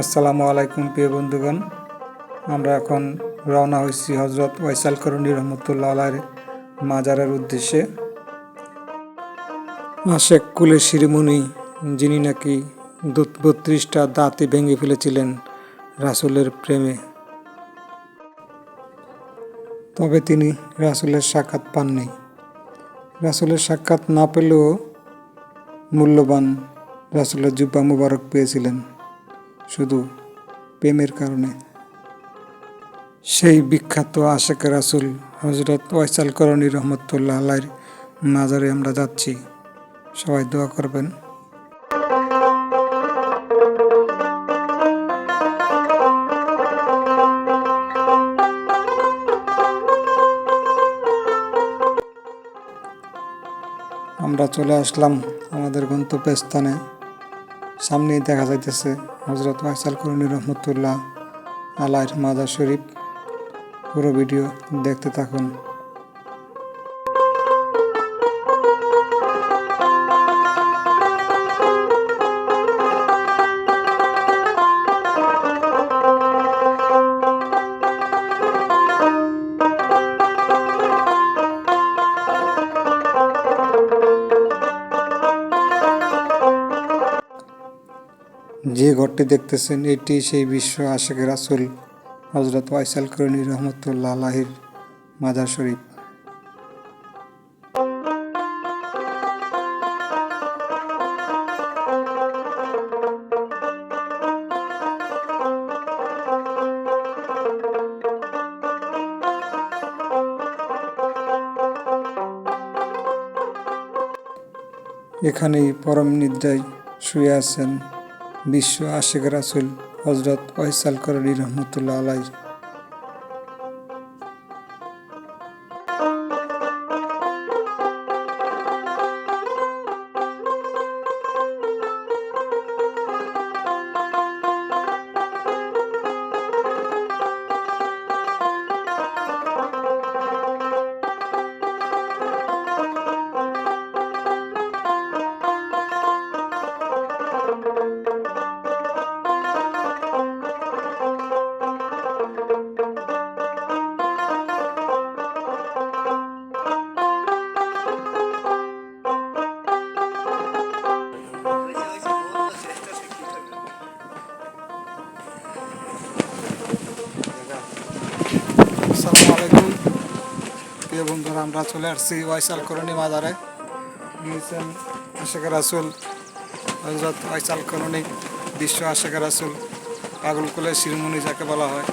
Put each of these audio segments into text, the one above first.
আসসালামু আলাইকুম, প্রিয় বন্ধুগণ। আমরা এখন রওনা হয়েছি হজরত ওয়াইসাল করণী রহমতুল্লাহ আলাইয়ের মাজারের উদ্দেশ্যে। আশেক কুলের শিরোমণি, যিনি নাকি বত্রিশটা দাঁতে ভেঙে ফেলেছিলেন রাসূলের প্রেমে। তবে তিনি রাসূলের সাক্ষাৎ পাননি। রাসুলের সাক্ষাৎ না পেলেও মূল্যবান রাসূলের জুব্বা মুবারক পেয়েছিলেন। শুধু প্রেমের কারণে। সেই বিখ্যাত আশেক রাসুল হজরত ওয়াইসাল করণী রহমতুল্লাহ আল্লাহর মাজারে আমরা যাচ্ছি। সবাই দোয়া করবেন। আমরা চলে আসলাম আমাদের গন্তব্যস্থানে। সামনেই দেখা যাইতেছে হজরত ওয়াইসাল করুনি রহমতুল্লাহ আলাইর মাজার শরীফ। পুরো ভিডিও দেখতে থাকুন। যে ঘরটি দেখতেছেন, এটি সেই বিশ্ব আশেখ রাসুল হজরত ওয়াইসাল করণী রহমতুল্লাহ আলাহির মাজার শরীফ। এখানেই পরম নিদ্রায় শুয়ে আছেন বিশ্ব আশেখ রাসুল হজরত ওয়সাল করণী রহমতুল্লাহ আলাই প্রিয় বন্ধুরা, আমরা চলে আসছি ওয়াইসাল করণী মাজারে। নিয়েছেন আশেখ রাসুল হজরত ওয়াইসাল করণী বিশ্ব আশেখ রাসুল পাগলকুলের শিরমণি যাকে বলা হয়।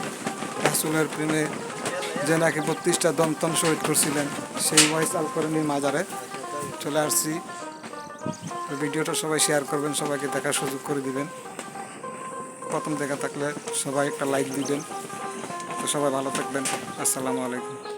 রাসুলের প্রেমে যে নাকি বত্রিশটা দন্তন শহীদ করছিলেন, সেই ওয়াইসাল করণীর মাজারে চলে আসছি। ভিডিওটা সবাই শেয়ার করবেন, সবাইকে দেখার সুযোগ করে দিবেন। প্রথম দেখা থাকলে সবাই একটা লাইক দিবেন। তো সবাই ভালো থাকবেন। আসসালামু আলাইকুম।